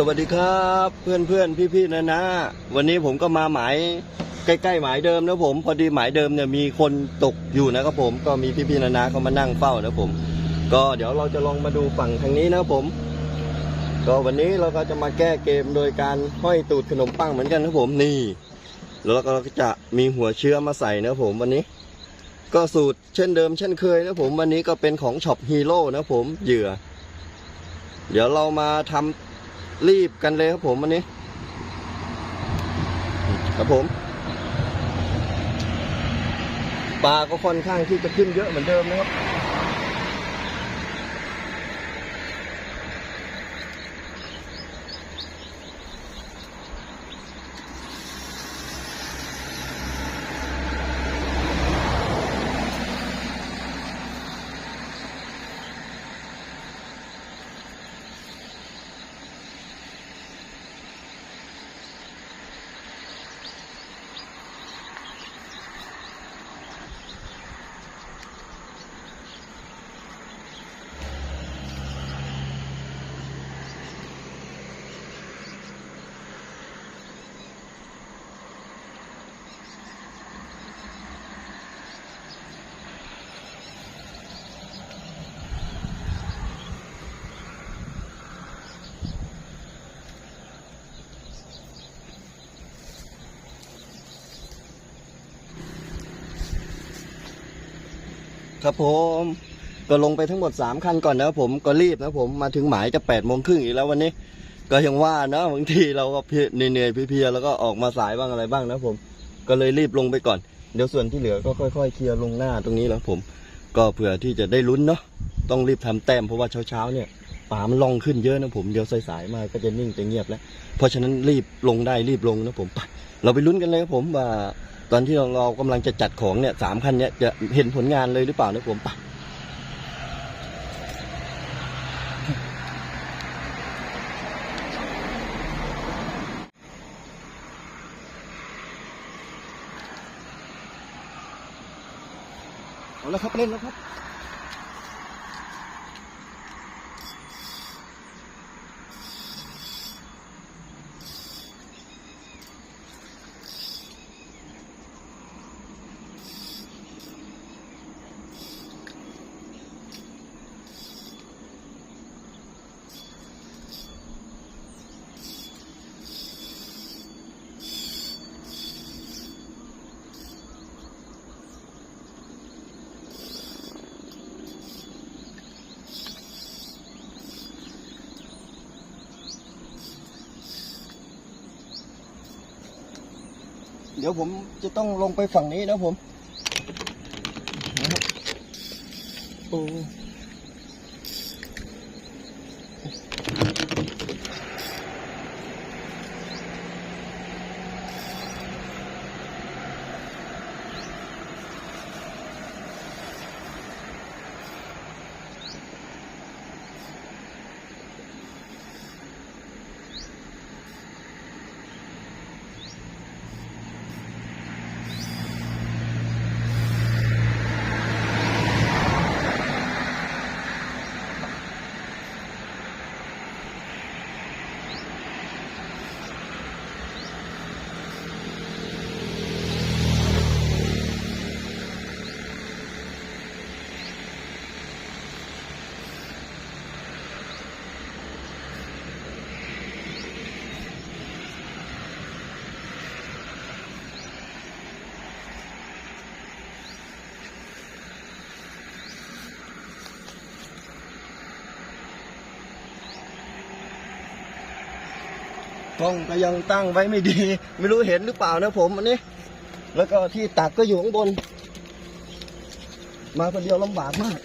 สวัสดีครับเพื่อนเพื่อนพี่พี่ๆนะนะวันนี้ผมก็มาหมายใกล้ๆหมายเดิมนะผม พอดีหมายเดิมเนี่ยมีคนตกอยู่นะครับผมก็มีพี่พี่ๆนะนะเขามานั่งเฝ้านะผม ก็เดี๋ยวเราจะลองมาดูฝั่งทางนี้นะผม ก็วันนี้เราก็จะมาแก้เกมโดยการห้อยตูดขนมปังเหมือนกันนะผมนี่แล้วเราก็จะมีหัวเชื้อมาใส่นะผมวันนี้ ก็สูตรเช่นเดิมเช่นเคยนะผมวันนี้ก็เป็นของช็อปฮีโร่นะผมเหยื่อ เดี๋ยวเรามาทำ รีบกันเลยครับผมวันนี้ ครับผม ปลาก็ค่อนข้างที่จะขึ้นเยอะเหมือนเดิมนะครับ ครับผมก็ลงไปทั้งหมดสามคันก่อนนะครับผมก็รีบนะผมมาถึงหมายจะแปดโมงครึ่งอีกแล้ววันนี้ ก็ยังว่านะบางทีเราก็เหนื่อยๆเพลียๆแล้วก็ออกมาสายบ้างอะไรบ้างนะผม ก็เลยรีบลงไปก่อน เดี๋ยวส่วนที่เหลือก็ค่อยๆเคลียร์ลงหน้าตรงนี้แล้วผม ก็เผื่อที่จะได้ลุ้นเนาะต้องรีบทำแต้มเพราะว่าเช้าๆเนี่ยป่ามันลองขึ้นเยอะนะผมเดี๋ยวสายๆมาก็จะนิ่งจะเงียบแล้ว เพราะฉะนั้นรีบลงได้รีบลงนะผมไปเราไปลุ้นกันเลยครับผมว่า ตอนที่เราเรากำลังจะจัดของเนี่ยสามคันเนี่ยจะเห็นผลงานเลยหรือเปล่านะผมไปเอาแล้วครับเล่นแล้วครับ เดี๋ยวผมจะต้องลงไปฝั่งนี้นะผมโอ้ กล้องก็ยังตั้งไว้ไม่ดี ไม่รู้เห็นหรือเปล่านะผมอันนี้ แล้วก็ที่ตักก็อยู่ข้างบน มาคนเดียวลำบากมาก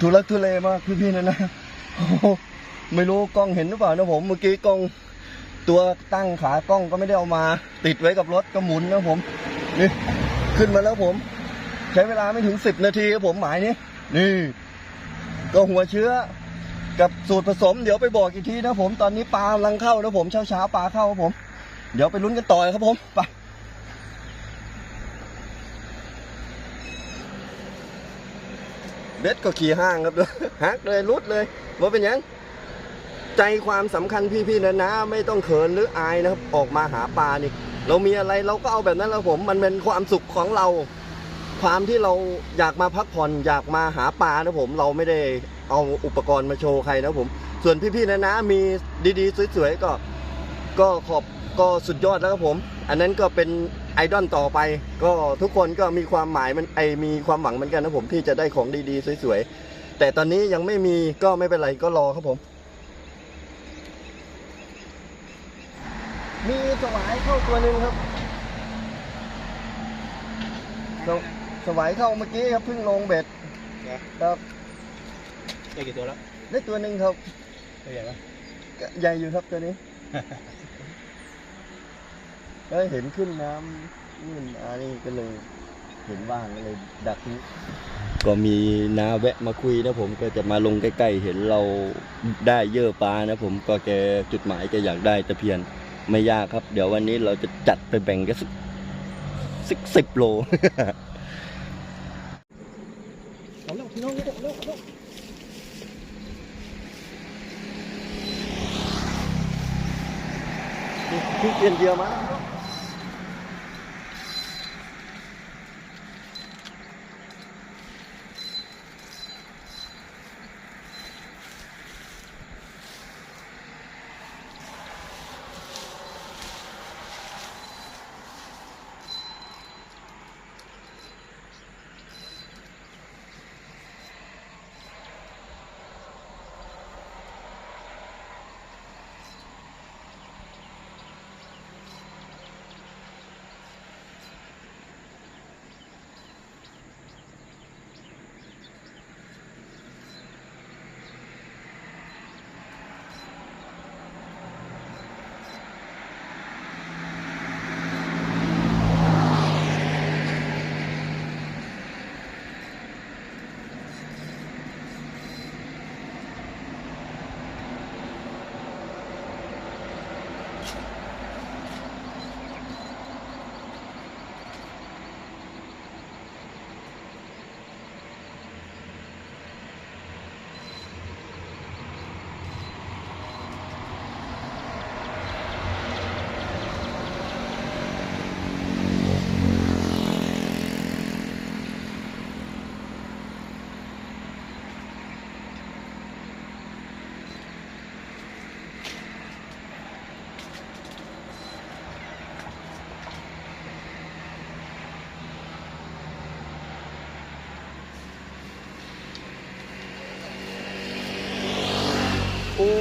ทุลักทุเลมากพี่ๆนะนะไม่รู้กล้องเห็นหรือเปล่านะผมเมื่อกี้กล้องตัวตั้งขากล้องก็ไม่ได้เอามา ติดไว้กับรถก็หมุนนะผมนี่ขึ้นมาแล้วผม ใช้เวลาไม่ถึงสิบนาทีครับผมหมายนี้นี่ ก็หัวเชื้อกับสูตรผสมเดี๋ยวไปบอกอีกทีนะผมตอนนี้ปลากำลังเข้านะผมเช้าเช้าๆปลาเข้าครับผม เดี๋ยวไปลุ้นกันต่อครับผมไป เบ็ดก็ขี่ห้างครับเลยฮักเลยรุดเลยว่าเป็นยังใจความสำคัญพี่ๆนะนะไม่ต้องเขินหรืออายนะครับ ออกมาหาปลานี่ เรามีอะไรเราก็เอาแบบนั้นแล้วผม มันเป็นความสุขของเรา ความที่เราอยากมาพักผ่อนอยากมาหาปลานะผม เราไม่ได้เอาอุปกรณ์มาโชว์ใครนะผม ส่วนพี่ๆนะนะมีดีๆสวยๆก็ ก็ขอบก็สุดยอดแล้วครับผม อันนั้นก็เป็น ไอดอลต่อไป ก็ทุกคนก็มีความหมายมันไอมีความหวังเหมือนกันนะผมที่จะได้ของดีๆ สวยๆ แต่ตอนนี้ยังไม่มีก็ไม่เป็นไรก็รอครับผม มีสวายเข้าตัวหนึ่งครับสวสวายเข้าเมื่อกี้ครับเพิ่งลงเบ็ดครับได้กี่ตัวแล้ว ได้ตัวหนึ่งครับตัวใหญ่ไหมก็ใหญ่อยู่ครับตัวนี้ ก็เห็นขึ้นน้ำนี่อันนี้ก็เลย เห็นว่างก็เลยดักนี้ก็มีนาแวะมาคุยนะผมก็จะมาลงใกล้ๆเห็นเราได้เยอะปลานะผมก็แกจุดหมายแกอยากได้ตะเพียนไม่ยากครับ เดี๋ยววันนี้เราจะจัดไปแบ่งกันสักสิบสิบโลพี่เพียนเดียวมา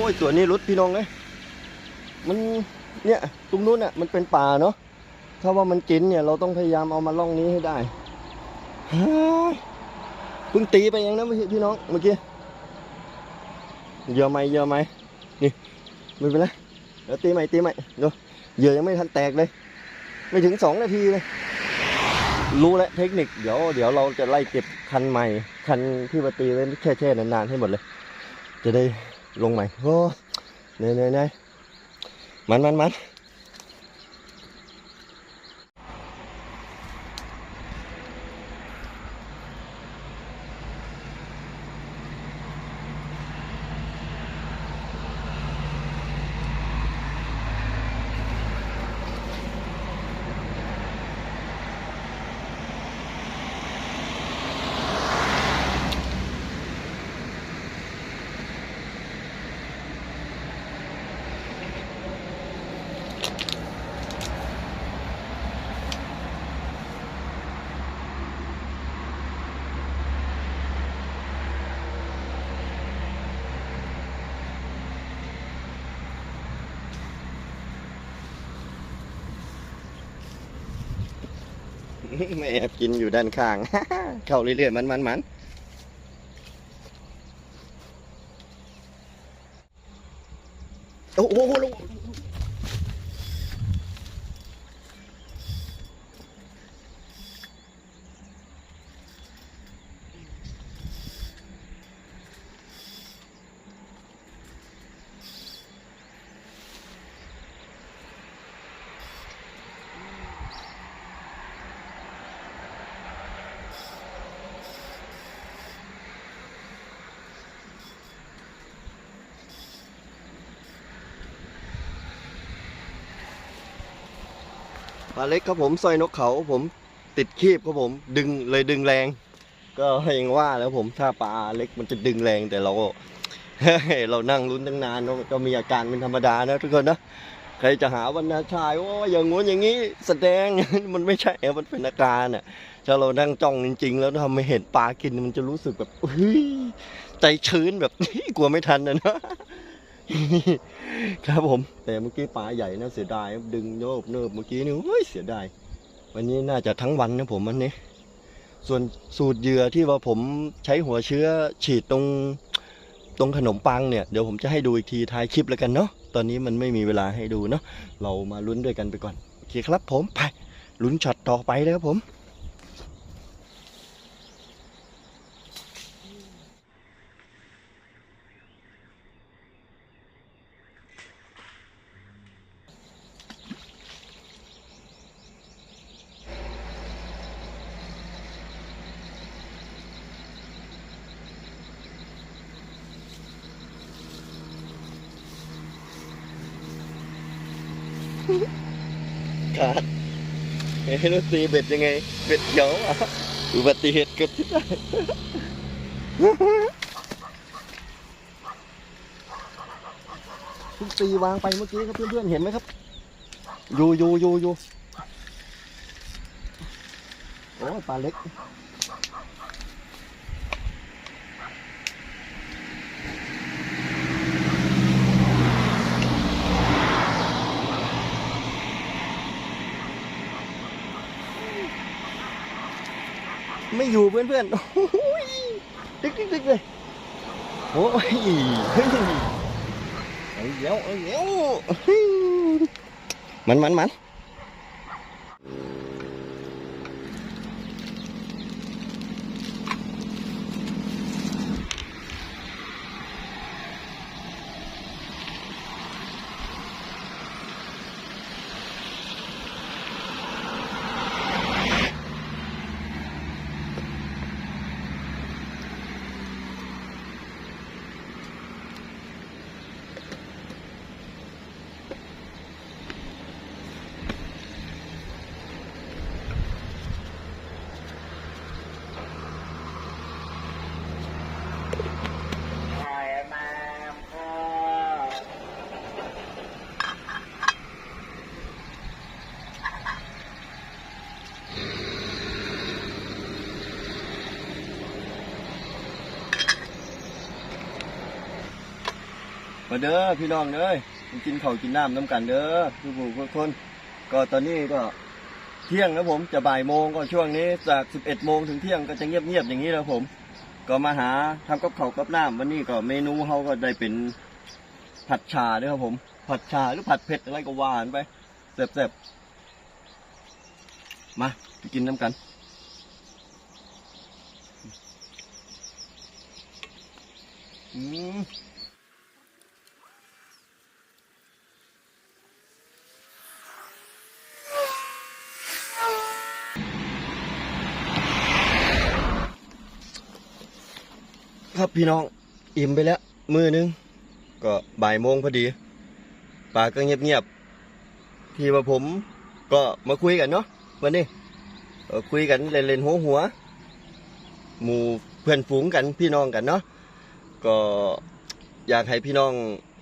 ยตัวนี้รุดพี่น้องเลยมันเนี่ยตรงนู้นน่ะมันเป็นป่าเนาะถ้าว่ามันกินเนี่ยเราต้องพยายามเอามาล่องนี้ให้ได้เฮ้ยเพิ่งตีไปยังนะพี่น้องเมื่อกี้เยื่อไหมเยื่อไหมนี่ไม่เป็นไรเดี๋ยวตีใหม่ตีใหม่ดูเยื่อยังไม่ทันแตกเลย ไม่ถึงสองนาทีเลยรู้แล้วเทคนิคเดี๋ยวเดี๋ยวเราจะไล่เก็บคันใหม่ คันที่มาตีไว้แช่ๆนานๆให้หมดเลย จะได้ ลงใหม่โอ้เนยเนยเนยมันมันมัน ไม่แอบกินอยู่ด้านข้าง เข้าเรื่อยๆมันมันมันโอ้โหลง ปลาเล็กครับผมสร้อยนกเขาผมติดคีบครับผมดึงเลยดึงแรง ก็ยังว่าแล้วผมถ้าปลาเล็กมันจะดึงแรงแต่เราเรานั่งลุ้นตั้งนานเนอะก็มีอาการเป็นธรรมดานะทุกคนนะใครจะหาวันนาชายว่าอย่างงู้นอย่างนี้แสดงมันไม่ใช่มันเป็นอาการอะถ้าเรานั่งจ้องจริง ๆ แล้วทำไม่เห็นปลากินมันจะรู้สึกแบบเฮ้ยใจชื้นแบบกลัวไม่ทันนะนะ ครับผม แต่เมื่อกี้ปลาใหญ่นะเสียดายดึงโยบเนิบเมื่อกี้นี่เฮ้ยเสียดายวันนี้น่าจะทั้งวันนะผมวันนี้ ส่วนสูตรเหยื่อที่ว่าผมใช้หัวเชื้อฉีดตรงตรงขนมปังเนี่ยเดี๋ยวผมจะให้ดูอีกทีท้ายคลิปแล้วกันเนาะตอนนี้มันไม่มีเวลาให้ดูเนาะเรามาลุ้นด้วยกันไปก่อนโอเคครับผมไปลุ้นช็อตต่อไปเลยครับผม ขาดเฮ้ยนุตีเบ็ดยังไง เบ็ดเขียวอะอุบัติเหตุเกิดขึ้นได้ทุกตีวางไปเมื่อกี้ครับเพื่อนๆเห็นไหมครับ อยู่อยู่อยู่อยู่โอ้ปลาเล็ก ไม่อยู่เพื่อนๆโอ้ยดึกดึกดึกเลยโอ้ยเฮ้ยเอาเดี๋ยวเอาเดี๋ยวเฮ้ยมันมันมัน มาเด้อพี่น้องเด้อกินข้าวกินน้ำน้ำกันเด้อทุกผู้คน ก็ตอนนี้ก็เที่ยงนะผมจะบ่ายโมงก็ช่วงนี้จาก 11 โมงถึงเที่ยงก็จะเงียบๆอย่างนี้แล้วผม ก็มาหาทำกับข้าวกับน้ำวันนี้ก็เมนูเขาก็ได้เป็นผัดชาด้วยครับผม ผัดชาหรือผัดเผ็ดอะไรก็หวานไปแซ่บๆมาไปกินน้ำกันอืม ครับพี่น้องอิ่มไปแล้ว มือนึง ก็บ่ายโมงพอดีป่าก็เงียบๆที่ว่าผมก็มาคุยกันเนาะวันนี้คุยกันเล่นๆหัวหัวๆหมู่เพื่อนฝูงกันพี่น้องกันเนาะก็อยากให้พี่น้อง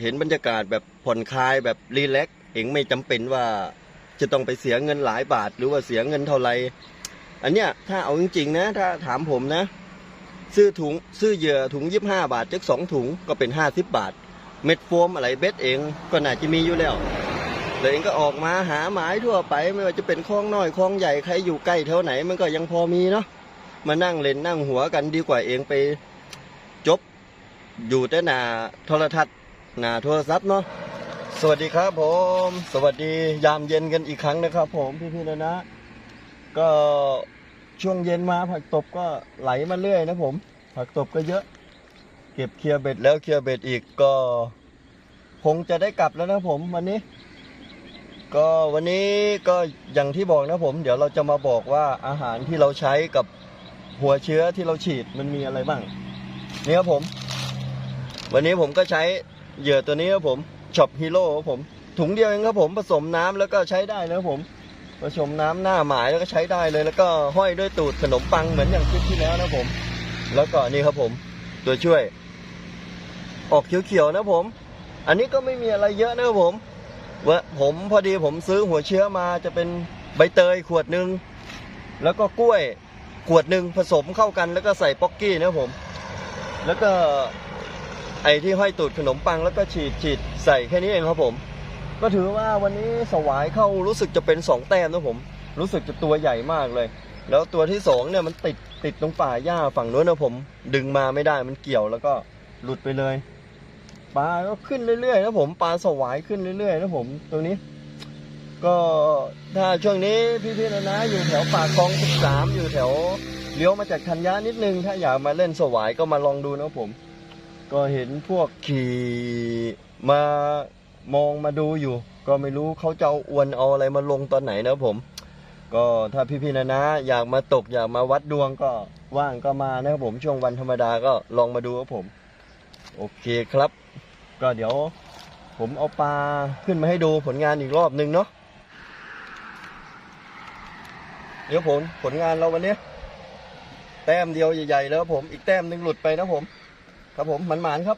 เห็นบรรยากาศแบบผ่อนคลายแบบรีแลกซ์เองไม่จำเป็นว่าจะต้องไปเสียเงินหลายบาท หรือว่าเสียเงินเท่าไหร่อันเนี้ยถ้าเอาจริงๆนะ ถ้าถามผมนะ ซื้อถุงซื้อเหยื่อถุงยี่ห้าบาทจักสองถุงก็เป็นห้าสิบบาท เม็ดโฟมอะไรเบ็ดเองก็น่าจะมีอยู่แล้วแล้วเองก็ออกมาหาหมายทั่วไปไม่ว่าจะเป็นคลองน้อยคลองใหญ่ใครอยู่ใกล้แถวไหนมันก็ยังพอมีเนาะมานั่งเล่นนั่งหัวกันดีกว่าเองไปจบ อยู่แต่หน้าโทรทัศน์หน้าโทรศัพท์เนาะสวัสดีครับผม สวัสดียามเย็นกันอีกครั้งนะครับ ผมพี่ๆนะนะ ก็ ช่วงเย็นมาผักตบก็ไหลมาเรื่อยนะผม ผักตบก็เยอะ เก็บเคลียร์เบ็ดแล้วเคลียร์เบ็ดอีกก็ คงจะได้กลับแล้วนะผมวันนี้ ก็วันนี้ก็อย่างที่บอกนะผม เดี๋ยวเราจะมาบอกว่าอาหารที่เราใช้กับหัวเชื้อที่เราฉีดมันมีอะไรบ้างนี่ครับผม วันนี้ผมก็ใช้เหยื่อตัวนี้ครับผมช็อปฮีโร่ครับผม ถุงเดียวเองครับผมผสมน้ำแล้วก็ใช้ได้นะครับผม ผสมน้ำหน้าหมายแล้วก็ใช้ได้เลย แล้วก็ห้อยด้วยตูดขนมปังเหมือนอย่างคลิปที่แล้วนะผม แล้วก็นี่ครับผม ตัวช่วย ออกเขียวๆนะผม อันนี้ก็ไม่มีอะไรเยอะนะครับผมว่าผมพอดีผมซื้อหัวเชื้อมาจะเป็นใบเตยขวดหนึ่งแล้วก็กล้วยขวดหนึ่งผสมเข้ากันแล้วก็ใส่ป๊อกกี้นะผม แล้วก็ไอ้ที่ห้อยตูดขนมปังแล้วก็ฉีดฉีดใส่แค่นี้เองครับผม ก็ถือว่าวันนี้สวายเข้ารู้สึกจะเป็นสองแต้มนะผม รู้สึกจะตัวใหญ่มากเลย แล้วตัวที่สองเนี่ยมันติดติดตรงป่าหญ้าฝั่งนู้นนะผม ดึงมาไม่ได้มันเกี่ยวแล้วก็หลุดไปเลยปลาก็ขึ้นเรื่อยๆนะผมปลาสวายขึ้นเรื่อยๆนะผมตรงนี้ ก็ถ้าช่วงนี้พี่ๆนะนะอยู่แถวปากคลองสิบสามอยู่แถวเลี้ยวมาจากธัญญานิดนึง ถ้าอยากมาเล่นสวายก็มาลองดูนะผม ก็เห็นพวกขี่มา มองมาดูอยู่ ก็ไม่รู้เขาจะเอาอวนเอาอะไรมาลงตอนไหนนะผม ก็ถ้าพี่ๆนะนะอยากมาตกอยากมาวัดดวงก็ว่างก็มานะครับผมช่วงวันธรรมดาก็ลองมาดูครับผม โอเคครับ ก็เดี๋ยวผมเอาปลาขึ้นมาให้ดูผลงานอีกรอบหนึ่งเนาะเดี๋ยวผลผลงานเราวันนี้แต้มเดียวใหญ่ๆแล้วผมอีกแต้มหนึ่งหลุดไปนะผม ครับผมหมันๆครับ